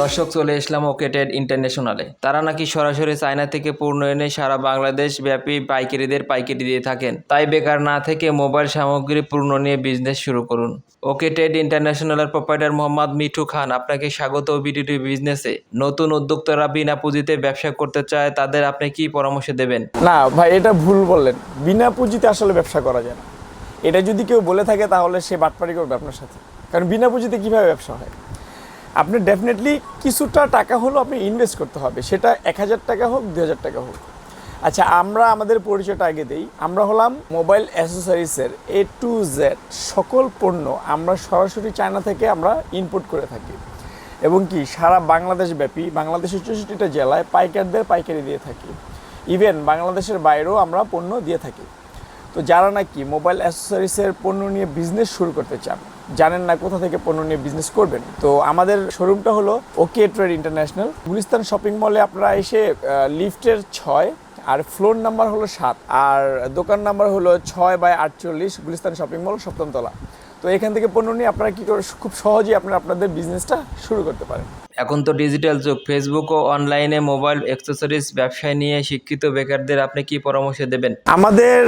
দর্শক চলে এসলাম ওকেটেড ইন্টারন্যাশনালে। তারা নাকি সরাসরি চায়না থেকে পূর্ণ এনে সারা বাংলাদেশ ব্যাপী পাইকারিদের পাইকারি দিয়ে থাকেন। তাই বেকার না থেকে মোবাইল সামগ্রী পূর্ণ নিয়ে বিজনেস শুরু করুন। ওকেটেড ইন্টারন্যাশনালের প্রোপাইটার মোহাম্মদ মিঠু খান, আপনাকে স্বাগত বিডিটি বিজনেসে নতুন উদ্যোক্তারা বিনা পুঁজিতে ব্যবসা করতে চায়, তাদের আপনি কি পরামর্শ দেবেন? না, ভাই, এটা ভুল বললেন। বিনা পুঁজিতে আসলে ব্যবসা করা যায় না। এটা যদি কেউ বলে থাকে, তাহলে সে বাটপারি করবে আপনার সাথে। কারণ বিনা পুঁজিতে কীভাবে ব্যবসা হয়? আপনি ডেফিনেটলি কিছুটা টাকা হলো আপনি ইনভেস্ট করতে হবে। সেটা এক হাজার টাকা হোক দু হাজার টাকা হোক। আচ্ছা আমরা আমাদের পরিচয়টা আগে দিই। আমরা হলাম মোবাইল অ্যাসেসরিজের এ টু জেড সকল পণ্য আমরা সরাসরি চায়না থেকে আমরা ইনপুট করে থাকি। এবং কি, সারা বাংলাদেশ ব্যাপী, বাংলাদেশের চৌষট্টিটা জেলায় পাইকারদের পাইকারি দিয়ে থাকি। ইভেন বাংলাদেশের বাইরেও আমরা পণ্য দিয়ে থাকি। তো যারা নাকি মোবাইল অ্যাসেসরিজের পণ্য নিয়ে বিজনেস শুরু করতে চান জানেন না কোথা থেকে পণ্য নিয়ে বিজনেস করবেন। তো আমাদের শোরুমটা হলো OK Trade International Gulistan shopping মলে আপনারা এসে লিফটের ছয় আর ফ্লোর নাম্বার হলো সাত আর দোকান নাম্বার হলো ছয় বাই আটচল্লিশ গুলিস্তান শপিং মল সপ্তমতলা। তো এখান থেকে পণ্য নিয়ে আপনারা কী করে খুব সহজেই আপনারা আপনাদের বিজনেসটা শুরু করতে পারেন। এখন তো ডিজিটাল যুগ ফেসবুক ও অনলাইনে মোবাইল অ্যাক্সেসরিজ ব্যবসায় নিয়ে শিক্ষিত বেকারদের আপনি কি পরামর্শ দেবেন? আমাদের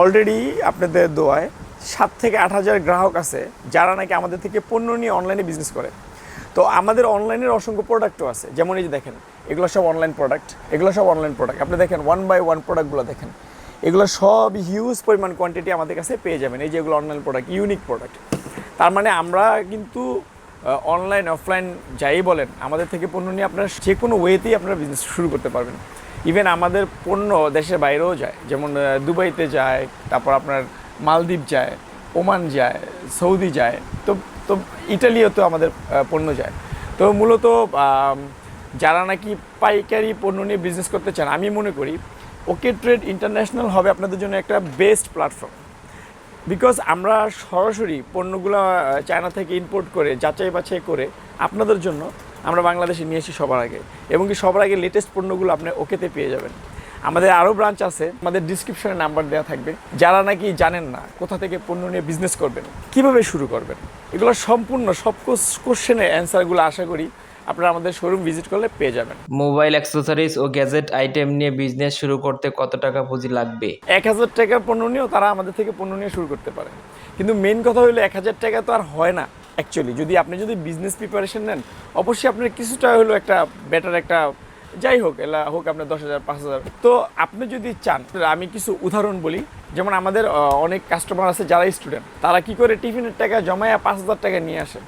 অলরেডি আপনাদের দোয়ায় সাত থেকে আট হাজার গ্রাহক আছে, যারা নাকি আমাদের থেকে পণ্য নিয়ে অনলাইনে বিজনেস করে। তো আমাদের অনলাইনের অসংখ্য প্রোডাক্টও আছে। যেমন এই যে দেখেন, এগুলো সব অনলাইন প্রোডাক্ট এগুলো সব অনলাইন প্রোডাক্ট আপনি দেখেন ওয়ান বাই ওয়ান প্রোডাক্টগুলো দেখেন, এগুলো সব হিউজ পরিমাণ কোয়ান্টিটি আমাদের কাছে পেয়ে যাবেন। এই যে এগুলো অনলাইন প্রোডাক্ট ইউনিক প্রোডাক্ট তার মানে আমরা কিন্তু অনলাইন অফলাইন যাই বলেন, আমাদের থেকে পণ্য নিয়ে আপনারা যে কোনো ওয়েতেই আপনারা বিজনেস শুরু করতে পারবেন। ইভেন আমাদের পণ্য দেশের বাইরেও যায়। যেমন দুবাইতে যায়, তারপর আপনার মালদ্বীপ যায়, ওমান যায়, সৌদি যায়, তো তো ইটালিও তো আমাদের পণ্য যায়। তো মূলত যারা নাকি পাইকারি পণ্য নিয়ে বিজনেস করতে চান, আমি মনে করি ওকে ট্রেড ইন্টারন্যাশনাল হবে আপনাদের জন্য একটা বেস্ট প্ল্যাটফর্ম বিকজ আমরা সরাসরি পণ্যগুলো চায়না থেকে ইম্পোর্ট করে, যাচাই বাছাই করে আপনাদের জন্য আমরা বাংলাদেশে নিয়ে এসেছি সবার আগে। এবং কি সবার আগে লেটেস্ট পণ্যগুলো আপনি ওকেতে পেয়ে যাবেন। আমাদের আরও ব্রাঞ্চ আছে আমাদের ডিসক্রিপশনে নাম্বার দেওয়া থাকবে। যারা নাকি জানেন না কোথা থেকে পণ্য নিয়ে বিজনেস করবেন কীভাবে শুরু করবেন এগুলো সম্পূর্ণ সব কোশ্চেনের অ্যান্সারগুলো আশা করি আপনারা আমাদের শোরুম ভিজিট করলে পেয়ে যাবেন। মোবাইল অ্যাক্সেসরিজ ও গ্যাজেট আইটেম নিয়ে বিজনেস শুরু করতে কত টাকা পুঁজি লাগবে? এক হাজার টাকার পণ্য নিয়েও তারা আমাদের থেকে পণ্য নিয়ে শুরু করতে পারে। কিন্তু মেন কথা হলো এক হাজার টাকা তো আর হয় না অ্যাকচুয়ালি যদি আপনি যদি বিজনেস প্রিপারেশন নেন অবশ্যই আপনার কিছুটা হলো একটা বেটার একটা যাই হোক, এলা হোক আপনার দশ হাজার, পাঁচ হাজার। তো আপনি যদি চান আমি কিছু উদাহরণ বলি। যেমন আমাদের অনেক কাস্টমার আছে যারা স্টুডেন্ট তারা কি করে টিফিনের টাকা জমায়া পাঁচ হাজার টাকা নিয়ে আসে?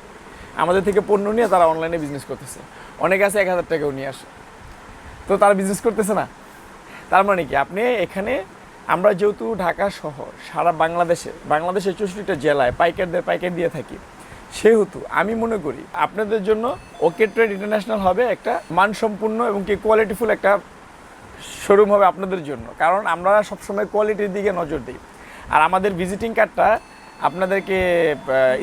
আমাদের থেকে পণ্য নিয়ে তারা অনলাইনে বিজনেস করতেছে। অনেক আছে এক হাজার টাকাও নিয়ে আসে। তো তারা বিজনেস করতেছে না? তার মানে কি? আপনি এখানে, আমরা যেহেতু ঢাকা শহর, সারা বাংলাদেশে, বাংলাদেশের চৌষট্টিটা জেলায় পাইকারদের পাইকার দিয়ে থাকি। সেহেতু আমি মনে করি আপনাদের জন্য ওকে ট্রেড ইন্টারন্যাশনাল হবে একটা মানসম্পন্ন এবং কি কোয়ালিটিফুল একটা শোরুম হবে আপনাদের জন্য। কারণ আমরা সবসময় কোয়ালিটির দিকে নজর দিই। আর আমাদের ভিজিটিং কার্ডটা আপনাদেরকে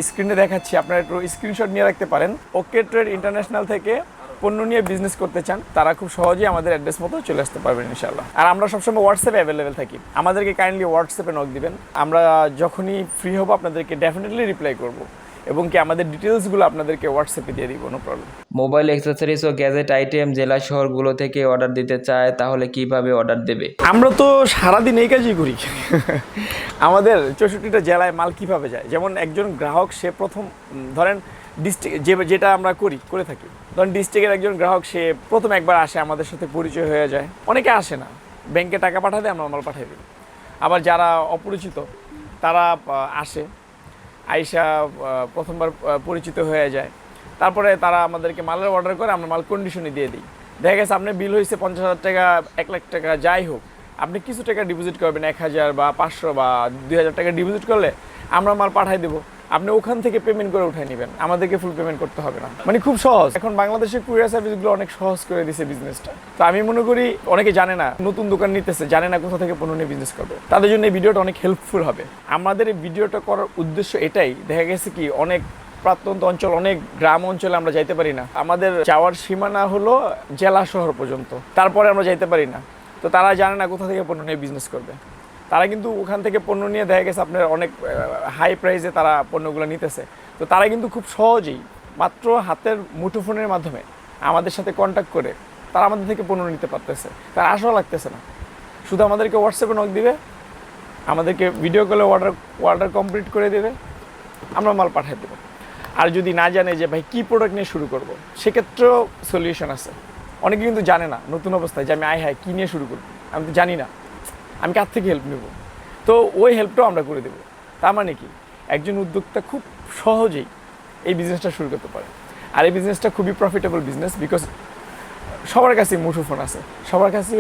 স্ক্রিনে দেখাচ্ছি। আপনারা একটু স্ক্রিনশট নিয়ে রাখতে পারেন। ওকে ট্রেড ইন্টারন্যাশনাল থেকে পণ্য নিয়ে বিজনেস করতে চান, তারা খুব সহজেই আমাদের অ্যাড্রেস মতো চলে আসতে পারবেন ইনশাল্লাহ আর আমরা সবসময় হোয়াটসঅ্যাপে অ্যাভেলেবেল থাকি। আমাদেরকে কাইন্ডলি হোয়াটসঅ্যাপে নক দিবেন। আমরা যখনই ফ্রি হব, আপনাদেরকে ডেফিনেটলি রিপ্লাই করব। এবং কি আমাদের ডিটেলসগুলো আপনাদেরকে হোয়াটসঅ্যাপে দিয়ে দিব নো প্রবলেম মোবাইল অ্যাক্সেসরিজ ও গ্যাজেট আইটেম জেলা শহরগুলো থেকে অর্ডার দিতে চায় তাহলে কীভাবে অর্ডার দেবে? আমরা তো সারাদিন এই কাজই করি। আমাদের চৌষট্টিটা জেলায় মাল কীভাবে যায়? যেমন একজন গ্রাহক সে প্রথম ধরেন ডিস্ট্রিক্ট যে যেটা আমরা করি করে থাকি। ধরেন ডিস্ট্রিক্টের একজন গ্রাহক সে প্রথম একবার আসে আমাদের সাথে পরিচয় হয়ে যায়। অনেকে আসে না। ব্যাংকে টাকা পাঠাতে আমরা মাল পাঠিয়ে দিই। আবার যারা অপরিচিত তারা আসে। আইসা প্রথমবার পরিচিত হয়ে যায়। তারপরে তারা আমাদেরকে মালের অর্ডার করে, আমরা মাল কন্ডিশনে দিয়ে দিই। দেখা গেছে আপনার বিল হয়েছে পঞ্চাশ হাজার টাকা, এক লাখ টাকা, যাই হোক, আপনি কিছু টাকা ডিপোজিট করবেন, এক হাজার বা পাঁচশো বা দুই হাজার টাকা ডিপোজিট করলে আমরা মাল পাঠাই দেবো। আপনি ওখান থেকে পেমেন্ট করে উঠাই নেবেন। আমাদেরকে ফুল পেমেন্ট করতে হবে না। মানে খুব সহজ। এখন বাংলাদেশের কুরিয়ার সার্ভিসগুলো অনেক সহজ করে দিছে বিজনেসটা তো আমি মনে করি অনেকে জানে না, নতুন দোকান নিতেছে, জানে না কোথা থেকে পণ্য নিয়ে বিজনেস করবে। তাদের জন্য এই ভিডিওটা অনেক হেল্পফুল হবে। আমাদের এই ভিডিওটা করার উদ্দেশ্য এটাই। দেখা গেছে কি, অনেক প্রত্যন্ত অঞ্চল, অনেক গ্রাম অঞ্চলে আমরা যাইতে পারি না। আমাদের যাওয়ার সীমানা হলো জেলা শহর পর্যন্ত। তারপরে আমরা যাইতে পারি না। তো তারা জানে না কোথা থেকে পণ্য নিয়ে বিজনেস করবে। তারা কিন্তু ওখান থেকে পণ্য নিয়ে দেখা গেছে আপনার অনেক হাই প্রাইসে তারা পণ্যগুলো নিতেছে। তো তারা কিন্তু খুব সহজেই মাত্র হাতের মুঠোফোনের মাধ্যমে আমাদের সাথে কন্ট্যাক্ট করে তারা আমাদের থেকে পণ্য নিতে পারতেছে। তার আশাও লাগতেছে না। শুধু আমাদেরকে হোয়াটসঅ্যাপে নক দিবে, আমাদেরকে ভিডিও কলে অর্ডার অর্ডার কমপ্লিট করে দেবে, আমরা মাল পাঠিয়ে দেবো। আর যদি না জানে যে, ভাই, কী প্রোডাক্ট নিয়ে শুরু করব? সেক্ষেত্রেও সলিউশন আছে। অনেকে কিন্তু জানে না, নতুন অবস্থায় যে, আমি আয় হায়, কী নিয়ে শুরু করব? আমি তো জানি না। আমি কার থেকে হেল্প নেব? তো ওই হেল্পটাও আমরা করে দেবো। তার মানে কি? একজন উদ্যোক্তা খুব সহজেই এই বিজনেসটা শুরু করতে পারে। আর এই বিজনেসটা খুবই প্রফিটেবল বিজনেস বিকজ সবার কাছে মুঠোফোন আছে সবার কাছে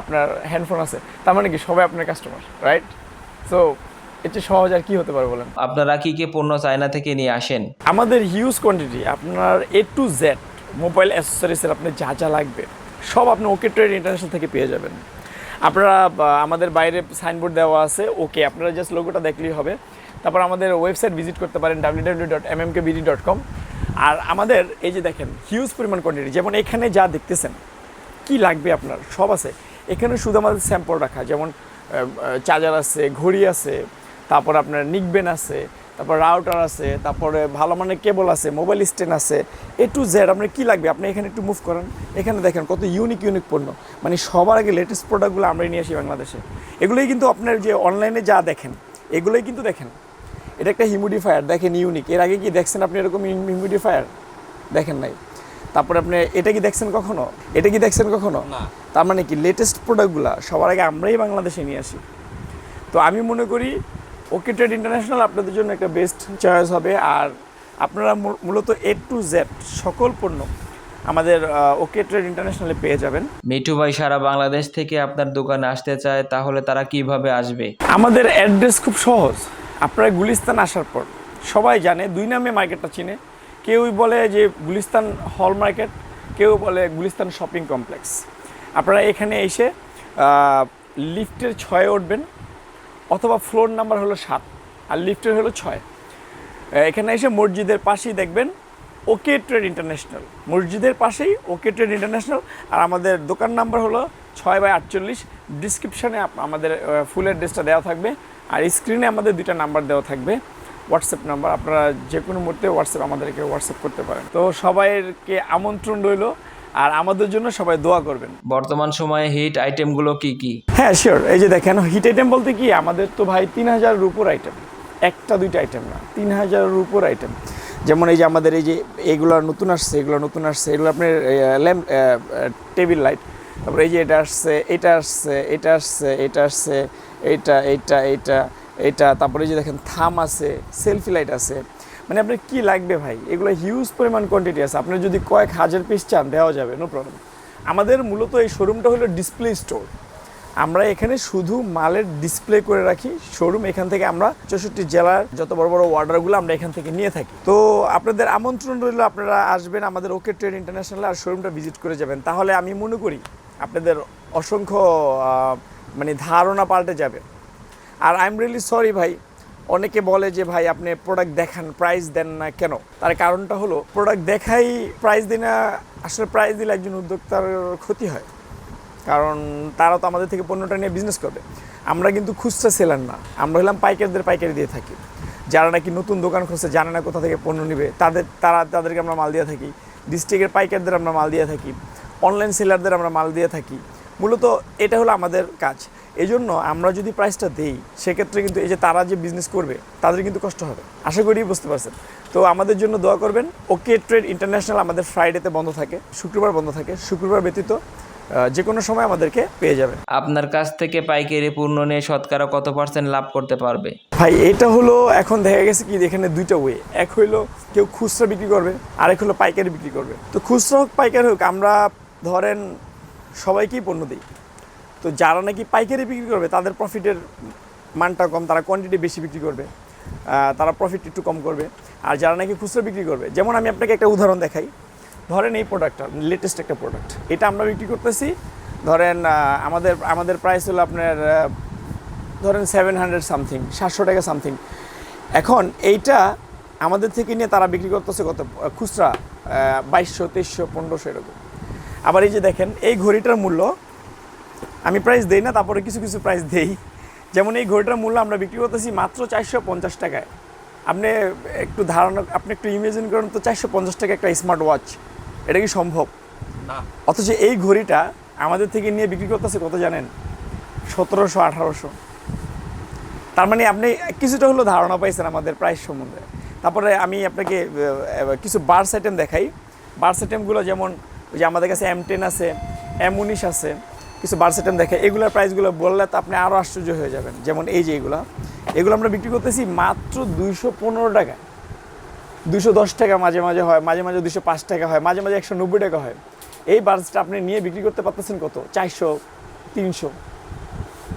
আপনার হ্যান্ডফোন আছে। তার মানে কি? সবাই আপনার কাস্টমার রাইট সো চেয়ে সহজ আর কি হতে পারে বলেন? আপনারা কি কি পণ্য চায়না থেকে নিয়ে আসেন? আমাদের হিউজ কোয়ান্টিটি আপনার এ টু জেড মোবাইল অ্যাসেসরিজের আপনার যা যা লাগবে সব আপনি ওকে ট্রেড ইন্টারন্যাশনাল থেকে পেয়ে যাবেন। আপনারা আমাদের বাইরে সাইনবোর্ড দেওয়া আছে, ওকে, আপনারা জাস্ট লোগোটা দেখলেই হবে। তারপর আমাদের ওয়েবসাইট ভিজিট করতে পারেন W dot M M dot com আর আমাদের, এই যে দেখেন হিউজ পরিমাণ কোয়ান্টিটি যেমন এখানে যা দেখতেছেন, কি লাগবে আপনার, সব আছে। এখানে শুধু আমাদের স্যাম্পল রাখা, যেমন চার্জার আছে, ঘড়ি আছে, তারপর আপনার নিকবেন আছে তারপর রাউটার আছে তারপরে ভালো মানের কেবল আছে মোবাইল স্ট্যান্ড আছে এ টু জেড আপনার কী লাগবে? আপনি এখানে একটু মুভ করেন। এখানে দেখেন কত ইউনিক ইউনিক পণ্য। মানে সবার আগে লেটেস্ট প্রোডাক্টগুলো আমরাই নিয়ে আসি বাংলাদেশে। এগুলোই কিন্তু আপনার যে অনলাইনে যা দেখেন এগুলোই কিন্তু দেখেন। এটা একটা হিউমিডিফায়ার দেখেন ইউনিক এর আগে কি দেখছেন আপনি এরকম হিউমিডিফায়ার দেখেন নাই। তারপরে আপনি এটা কি দেখছেন কখনো? এটা কি দেখছেন কখনো? তার মানে কি লেটেস্ট প্রোডাক্টগুলো সবার আগে আমরাই বাংলাদেশে নিয়ে আসি। তো আমি মনে করি ওকে ট্রেড ইন্টারন্যাশনাল আপনাদের জন্য একটা বেস্ট চয়েস হবে। আর আপনারা মূলত এ টু জেড সকল পণ্য আমাদের ওকে ট্রেড ইন্টারন্যাশনালে পেয়ে যাবেন। মিঠু ভাই সারা বাংলাদেশ থেকে আপনার দোকানে আসতে চায় তাহলে তারা কীভাবে আসবে? আমাদের অ্যাড্রেস খুব সহজ। আপনারা গুলিস্তান আসার পর সবাই জানে দুই নামে মার্কেটটা চিনে। কেউই বলে যে গুলিস্তান হল মার্কেট কেউ বলে গুলিস্তান শপিং কমপ্লেক্স। আপনারা এখানে এসে লিফটের ছয়ে উঠবেন। অথবা ফ্লোর নাম্বার হলো সাত আর লিফটের হলো ছয়। এখানে এসে মসজিদের পাশেই দেখবেন ওকে ট্রেড ইন্টারন্যাশনাল। মসজিদের পাশেই ওকে ট্রেড ইন্টারন্যাশনাল আর আমাদের দোকান নাম্বার হলো ছয় বাই আটচল্লিশ। ডিসক্রিপশানে আমাদের ফুল অ্যাড্রেসটা দেওয়া থাকবে আর স্ক্রিনে আমাদের দুইটা নাম্বার দেওয়া থাকবে। হোয়াটসঅ্যাপ নাম্বার, আপনারা যে কোনো মুহূর্তে হোয়াটসঅ্যাপ আমাদেরকে হোয়াটসঅ্যাপ করতে পারেন। তো সবাইকে আমন্ত্রণ রইল। আর আমাদের জন্য সবাই দোয়া করবেন। বর্তমান সময়ে হিট আইটেমগুলো কি কি? হ্যাঁ শিওর এই যে দেখেন হিট আইটেম বলতে কি আমাদের তো ভাই তিন হাজারের উপর আইটেম একটা দুইটা আইটেম না তিন হাজারের উপর আইটেম যেমন এই যে আমাদের এই যে এগুলো নতুন আসছে এগুলো নতুন আসছে এগুলো আপনার ল্যাম্প টেবিল লাইট তারপরে এই যে এটা আসছে এটা আসছে এটা আসছে এটা আসছে এইটা এইটা এইটা এইটা তারপরে এই যে দেখেন থাম আছে সেলফি লাইট আছে মানে আপনার কি লাগবে ভাই? এগুলো হিউজ পরিমাণ কোয়ান্টিটি আছে। আপনি যদি কয়েক হাজার পিস চান, দেওয়া যাবে নো প্রবলেম আমাদের মূলত এই শোরুমটা হলো ডিসপ্লে স্টোর আমরা এখানে শুধু মালের ডিসপ্লে করে রাখি। শোরুম এখান থেকে আমরা চৌষট্টি জেলার যত বড় বড় অর্ডারগুলো আমরা এখান থেকে নিয়ে থাকি। তো আপনাদের আমন্ত্রণ রইল, আপনারা আসবেন আমাদের ওকে ট্রেড ইন্টারন্যাশনাল আর শোরুমটা ভিজিট করে যাবেন। তাহলে আমি মনে করি আপনাদের অসংখ্য মানে ধারণা পাল্টে যাবে। আর আই এম রিয়েলি সরি ভাই অনেকে বলে যে, ভাই, আপনি প্রোডাক্ট দেখান প্রাইস দেন না কেন? তার কারণটা হলো প্রোডাক্ট দেখাই প্রাইস দিই না আসলে প্রাইস দিলে একজন উদ্যোক্তার ক্ষতি হয়। কারণ তারা তো আমাদের থেকে পণ্যটা নিয়ে বিজনেস করবে। আমরা কিন্তু খুচরা সেলার না। আমরা হলাম পাইকারদের পাইকারি দিয়ে থাকি। যারা নাকি নতুন দোকান খুঁজছে, জানে না কোথা থেকে পণ্য নেবে, তাদের, তারা, তাদেরকে আমরা মাল দিয়ে থাকি। ডিস্ট্রিক্টের পাইকারদের আমরা মাল দিয়ে থাকি। অনলাইন সেলারদের আমরা মাল দিয়ে থাকি। মূলত এটা হলো আমাদের কাজ। এই জন্য আমরা যদি প্রাইসটা দিই সেক্ষেত্রে কিন্তু এই যে তারা যে বিজনেস করবে তাদের কিন্তু কষ্ট হবে। আশা করি বুঝতে পারছেন। তো আমাদের জন্য দোয়া করবেন। ওকে ট্রেড ইন্টারন্যাশনাল আমাদের ফ্রাইডেতে বন্ধ থাকে শুক্রবার বন্ধ থাকে শুক্রবার ব্যতীত যে কোনো সময় আমাদেরকে পেয়ে যাবেন। আপনার কাছ থেকে পাইকারি পূর্ণ নিয়ে শতকরা কত পার্সেন্ট লাভ করতে পারবে? ভাই এটা হলো এখন দেখা গেছে কি এখানে দুইটা ওয়ে এক হইল কেউ খুচরা বিক্রি করবে আরেক হলো পাইকারি বিক্রি করবে। তো খুচরা হোক পাইকারি হোক আমরা ধরেন সবাইকেই পণ্য দিই। তো যারা নাকি পাইকারি বিক্রি করবে, তাদের প্রফিটের মানটা কম, তারা কোয়ান্টিটি বেশি বিক্রি করবে তারা প্রফিট একটু কম করবে। আর যারা নাকি খুচরো বিক্রি করবে, যেমন আমি আপনাকে একটা উদাহরণ দেখাই। ধরেন এই প্রোডাক্টটা লেটেস্ট একটা প্রোডাক্ট এটা আমরা বিক্রি করতেছি, ধরেন আমাদের আমাদের প্রাইস হলো আপনার ধরেন সেভেন হান্ড্রেড সামথিং সাতশো টাকা সামথিং এখন এইটা আমাদের থেকে নিয়ে তারা বিক্রি করতেছে কত? খুচরা বাইশশো, তেইশশো, পনেরোশো এরকম। আবার এই যে দেখেন এই ঘড়িটার মূল্য আমি প্রাইস দেই না তারপরে কিছু কিছু প্রাইস দেই। যেমন এই ঘড়িটার মূল্য আমরা বিক্রি করতেছি মাত্র চারশো পঞ্চাশ টাকায়। আপনি একটু ধারণা আপনি একটু ইমেজিন করেন তো চারশো পঞ্চাশ টাকা একটা স্মার্ট ওয়াচ এটা কি সম্ভব? না। অথচ এই ঘড়িটা আমাদের থেকে নিয়ে বিক্রি করতেছে কত জানেন? সতেরোশো আঠারোশো। তার মানে আপনি কিছুটা হলো ধারণা পাইছেন আমাদের প্রাইস সম্বন্ধে। তারপরে আমি আপনাকে কিছু বার্স আইটেম দেখাই। বার্স আইটেমগুলো যেমন ওই যে আমাদের কাছে এম টেন আছে এম উনিশ আছে, কিছু বার্স আইটেম দেখে, এগুলোর প্রাইসগুলো বললে তো আপনি আরও আশ্চর্য হয়ে যাবেন। যেমন এই যে এগুলো এগুলো আমরা বিক্রি করতেছি মাত্র দুইশো পনেরো টাকা। দুশো দশ টাকা মাঝে মাঝে হয়, মাঝে মাঝে দুশো পাঁচ টাকা হয়, মাঝে মাঝে একশো নব্বই টাকা হয়। এই বার্সটা আপনি নিয়ে বিক্রি করতে পারতেছেন কত? চারশো, তিনশো।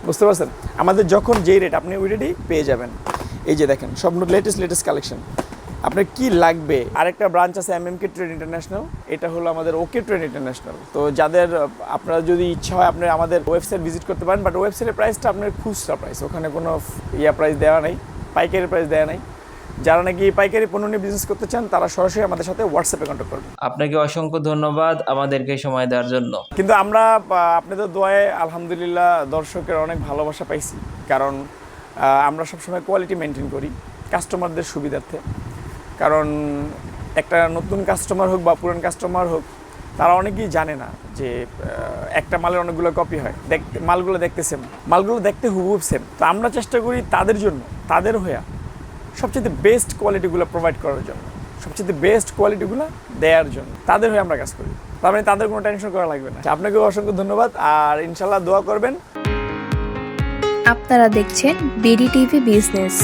বুঝতে পারছেন? আমাদের যখন যেই রেট আপনি ওই রেটেই পেয়ে যাবেন। এই যে দেখেন, সব লেটেস্ট লেটেস্ট কালেকশন আপনার কি লাগবে? আরেকটা ব্রাঞ্চ আছে M M K Trade International এটা হলো আমাদের ওকে ট্রেড ইন্টারন্যাশনাল তো যাদের আপনার যদি ইচ্ছা হয় আপনি আমাদের ওয়েবসাইট ভিজিট করতে পারেন বাট ওয়েবসাইটের প্রাইসটা আপনার খুচরা প্রাইস ওখানে কোনো ইয়া প্রাইস দেওয়া নেই পাইকারি প্রাইস দেওয়া নেই। যারা নাকি পাইকারি পণ্য নিয়ে বিজনেস করতে চান তারা সরাসরি আমাদের সাথে হোয়াটসঅ্যাপে কন্ট্যাক্ট করবেন। আপনাকে অসংখ্য ধন্যবাদ আমাদেরকে সময় দেওয়ার জন্য। কিন্তু আমরা আপনাদের দোয়ায় আলহামদুলিল্লাহ দর্শকের অনেক ভালোবাসা পাইছি। কারণ আমরা সবসময় কোয়ালিটি মেনটেন করি কাস্টমারদের সুবিধার্থে। কারণ একটা নতুন কাস্টমার হোক বা পুরান কাস্টমার হোক, তারা অনেকেই জানে না যে একটা মালের অনেকগুলো কপি হয়। দেখতে মালগুলো দেখতে সেম মালগুলো দেখতে হুবহুব সেম তো আমরা চেষ্টা করি তাদের জন্য, তাদের হয়ে সবচেয়ে বেস্ট কোয়ালিটিগুলো প্রোভাইড করার জন্য, সবচেয়ে বেস্ট কোয়ালিটিগুলো দেওয়ার জন্য, তাদের হয়ে আমরা কাজ করি। তার মানে তাদের কোনো টেনশন করা লাগবে না। আপনাকে অসংখ্য ধন্যবাদ, আর ইনশাল্লাহ দোয়া করবেন। আপনারা দেখছেন বিডি টিভি বিজনেস।